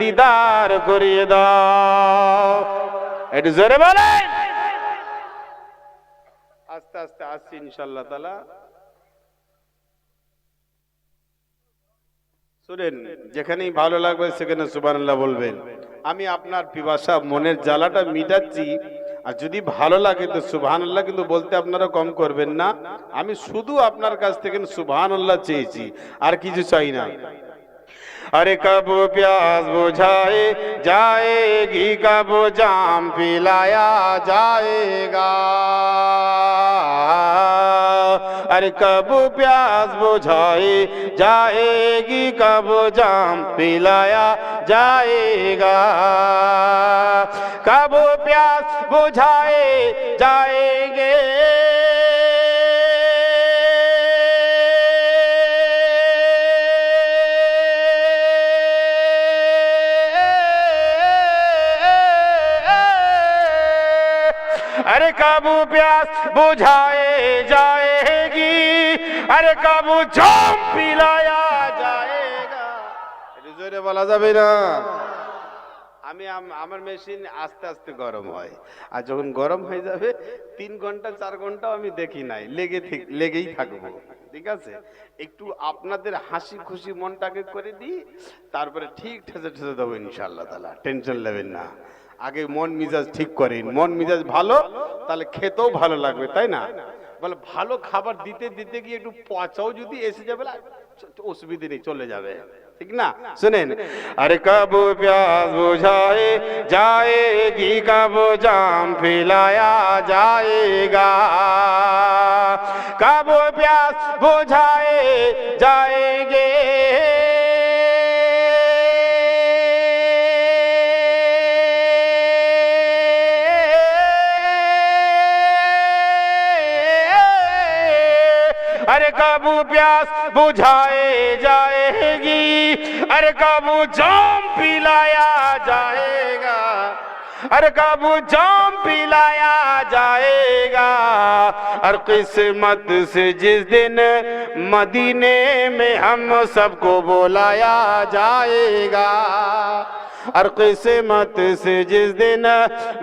দিদার করিয়ে দাও। জোরে বলেন। আস্তে আস্তে আসছি ইনশাল্লাহ তালা শুনেন, যেখানেই ভালো লাগবে সেখানে সুবহানাল্লাহ বলবেন। আমি আপনার পিপাসা, মনের জ্বালাটা মিটাচ্ছি। আর যদি ভালো লাগে তো সুবহানাল্লাহ, কিন্তু বলতে আপনারা কম করবেন না। আমি শুধু আপনার কাছ থেকে সুবহানাল্লাহ চেয়েছি। আর কিছু চাই না। अरे कब प्यास बुझाए, जाएगी कब जाम पिलाया जाएगा। अरे कब प्यास बुझाए, जाएगी कब जाम पिलाया जाएगा। कब प्यास बुझाए जाएँगे अरे कब प्यास बुझाए जाएगी अरे कब जाम पिलाया जाएगा একটু জোরে বলা যাবে না আমি আম- আমার মেশিন আস্তে আস্তে গরম হয় আর যখন গরম হয়ে যাবে তিন ঘন্টা চার ঘন্টা আমি দেখি নাই লেগে থেক- লেগেই থাকবো ঠিক আছে একটু আপনাদের হাসি খুশি মনটাকে করে দিই তারপরে ঠিক ঠেসে ঠেসে দেবো ইনশাল্লাহ তালা টেনশন নেবেন না আগে মন মিজাজ ঠিক করে মন মিজাজ ভালো, তাহলে খেতেও ভালো লাগবে, তাই না? বলে, ভালো খাবার দিতে দিতে গিয়ে একটু পচাও যদি এসে যাবে অসুবিধে নেই, চলে যাবে। ঠিক না? শুনেন? আরে কব প্যাস বুঝায়ে যায়েগি কব জাম ফিলায়া যায়েগা। কব প্যাস বুঝায়ে, যায়েগে अरे कब प्यास बुझाए जाएगी। अरे कब जाम पिलाया जाएगा। अरे कब जाम पिलाया जाएगा। और किस्मत से जिस दिन मदीने में हम सबको बुलाया जाएगा। और किस्मत से जिस दिन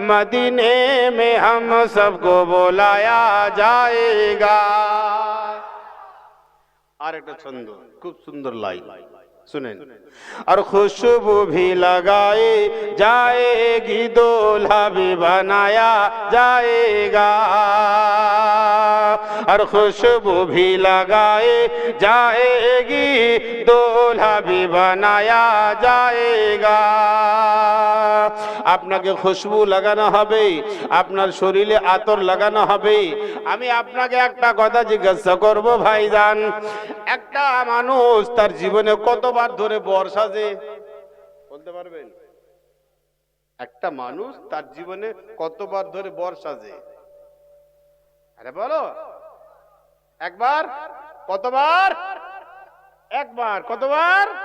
मदीने में हम सबको बुलाया जाएगा। আর একটা ছন্দ খুব সুন্দর লাইন শুনেন আর খুশবু भी लगाए जाएगी दूल्हा भी बनाया जाएगा और खुशबू भी लगाए जाएगी दूल्हा भी बनाया जाएगा আপনাকে খুশবু লাগানো হবে আপনার শরীরে আতর লাগানো হবে আমি আপনাকে একটা কথা জিজ্ঞাসা করব ভাইজান একটা মানুষ তার জীবনে কতবার ধরে বর্ষা যে বলতে পারবেন একটা মানুষ তার জীবনে কতবার ধরে বর্ষা যে আরে বলো একবার কতবার? একবার কতবার?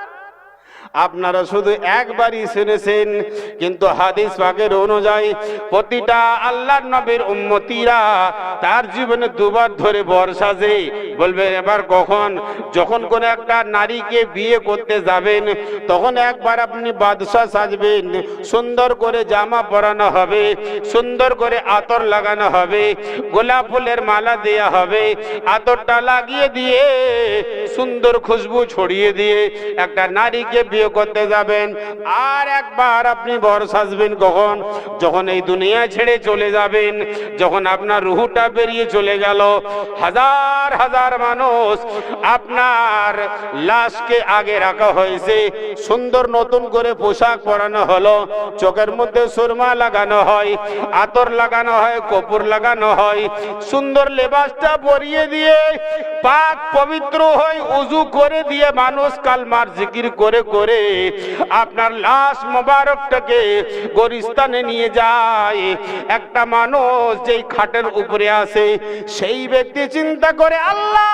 আপনারা শুধু একবারই শুনেছেন, কিন্তু হাদিস পাকের অনুযায়ী প্রতিটা আল্লাহর নবীর উম্মতিরা তার জীবনে দুবার ধরে বর্ষা যে বলবে, এবার কখন? যখন কোন একটা নারীকে বিয়ে করতে যাবেন, তখন একবার আপনি বাদশাহ সাজবেন। সুন্দর করে জামা পরানো হবে, সুন্দর করে আতর লাগানো হবে, গোলাপ ফুলের মালা দেয়া হবে, আতরটা লাগিয়ে দিয়ে সুন্দর খুশবু ছড়িয়ে দিয়ে একটা নারীকে বিয়ে করতে যাবেন। আর একবার আপনি বর সাজবেন কখন? যখন এই দুনিয়া ছেড়ে চলে যাবেন, যখন আপনার রুহুটা বেরিয়ে চলে গেল, হাজার হাজার মানুষ আপনার লাশকে আগে রাখা হয়েছে। সুন্দর নতুন করে পোশাক পরানো হলো, চোখের মধ্যে সুরমা লাগানো হয়, আতর লাগানো হয়, কপুর লাগানো হয়। সুন্দর লেবাসটা পরিয়ে দিয়ে পাক পবিত্র হয়ে উজু করে দিয়ে মানুষ কালমার জিকির করে করে আপনার লাশ মোবারকটাকে গরিস্তানে নিয়ে যায়। একটা মানুষ যেই খাটের উপরে আসে সেই ব্যক্তি চিন্তা করে, আল্লাহ,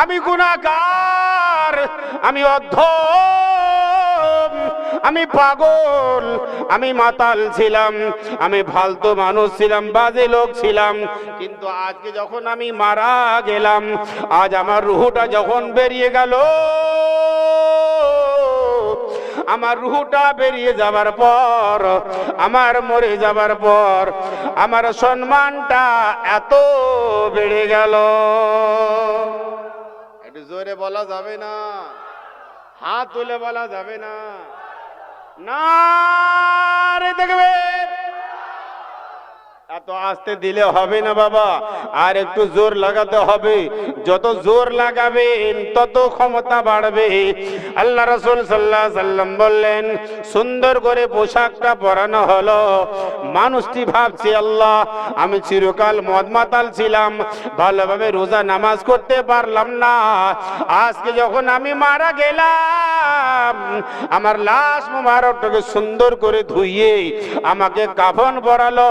আমি গুণাকার আমি অর্ধ আমি পাগল, আমি মাতাল ছিলাম, আমি ফালতু মানুষ ছিলাম, বাজে লোক ছিলাম। কিন্তু আজকে যখন আমি মারা গেলাম, আজ আমার রুহুটা যখন বেরিয়ে গেল, আমার রুহুটা বেরিয়ে যাবার পর, আমার মরে যাবার পর, আমার সম্মানটা এত বেড়ে গেল। একটু জোরে বলা যাবে না, হাত তুলে বলা যাবে না। નારે દગવે এত আস্তে দিলে হবে না বাবা। আর একটু জোর লাগাতে হবে। যত জোর লাগাবেন, তত ক্ষমতা বাড়বে। আল্লাহ রসুল সাল্লাহ সাল্লাম বললেন, সুন্দর করে পোশাকটা পরানো হলো। মানুষটি ভাবছে, আল্লাহ, আমি চিরকাল মদ মাতাল ছিলাম। ভালোভাবে রোজা নামাজ করতে পারলাম না। আজকে যখন আমি মারা গেলাম, আমার লাশ মোবারকটাকে সুন্দর করে ধুইয়ে আমাকে কাফন পরালো।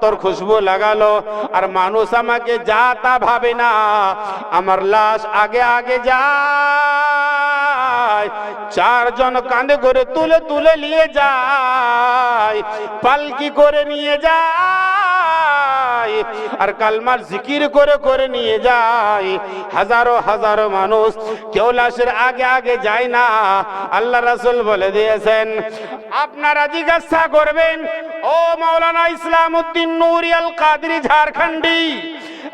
আতর খুশবু লাগালো। আর মানুষ আমাকে যা তা ভাবে না। আমার লাশ আগে আগে যায়। চারজন কাঁধে করে তুলে তুলে নিয়ে যায়। পালকি করে নিয়ে যায়। আর কালমার জিকির করে করে নিয়ে যায়। হাজারো হাজারো মানুষ কেউ লাশের আগে আগে যায় না। আল্লাহ রাসুল বলে দিয়েছেন, আপনারা জিজ্ঞাসা করবেন, ও মাওলানা ইসলাম উদ্দিন নুরিয়াল কাদরি ঝাড়খণ্ডী,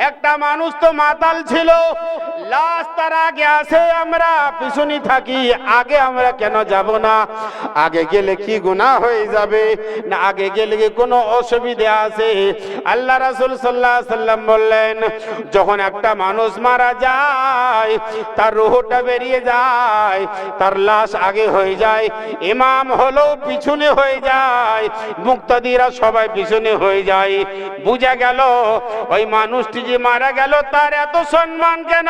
একটা মানুষ তো মাতাল ছিল লাশ আমরা থাকি, আগে আমরা কেন যাব না? আগে গেলে কি হয়ে যাবে? না, আগে গেলে কোনো আল্লাহ রাসূল আলাইহি সাল্লাম বললেন, যখন একটা মানুষ মারা যায়, তার রুহটা বেরিয়ে যায়, তার লাশ আগে হয়ে যায়, ইমাম হলো পিছনে হয়ে যায়, মুক্তাদিরা সবাই পিছনে হয়ে যায়। বুঝা গেল, ওই মানুষটি যে মারা গেল, তার এত সম্মান কেন?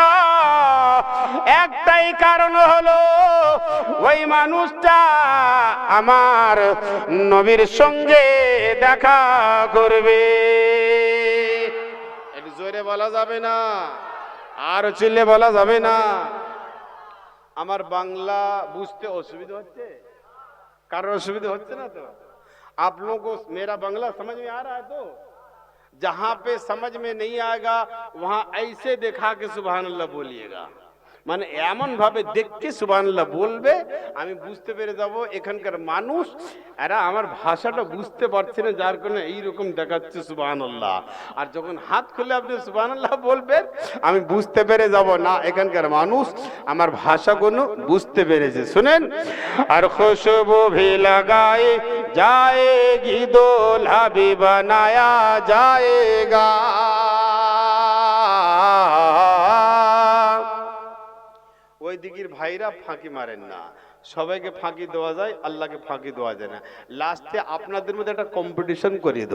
একটাই কারণ হলো ওই মানুষটা আমার নবীর সঙ্গে দেখা করবে একটু জোরে বলা যাবে না আর চিল্লে বলা যাবে না আমার বাংলা বুঝতে অসুবিধা হচ্ছে কারোর অসুবিধা হচ্ছে না তো आप लोगों को मेरा बांग्ला समझ में आ रहा है तो जहां पे समझ में नहीं आएगा, वहां ऐसे देखा के सुबह अल्लाह बोलिएगा মানে এমন ভাবে দেখতে সুবানাল্লাহ বলবে আমি বুঝতে পেরে যাব এখানকার মানুষ এরা আমার ভাষাটা বুঝতে পারছে না যার কারণে এইরকম দেখাচ্ছে সুবাহানাল্লাহ আর যখন হাত খুলে আপনি সুবাহানাল্লাহ বলবেন, আমি বুঝতে পেরে যাব। না এখানকার মানুষ, আমার ভাষাগুলো বুঝতে পেরেছে। শুনেন, আর খুশবু ভি লাগাই जाएगी दोल्हा भी बनाया जाएगा ওই দিকের ভাইরা ফাঁকি মারেন না সবাইকে ফাঁকি দেওয়া যায় আল্লাহকে ফাঁকি দেওয়া যায় না লাস্টে আপনাদের মধ্যে একটা কম্পিটিশন করিয়ে দেবো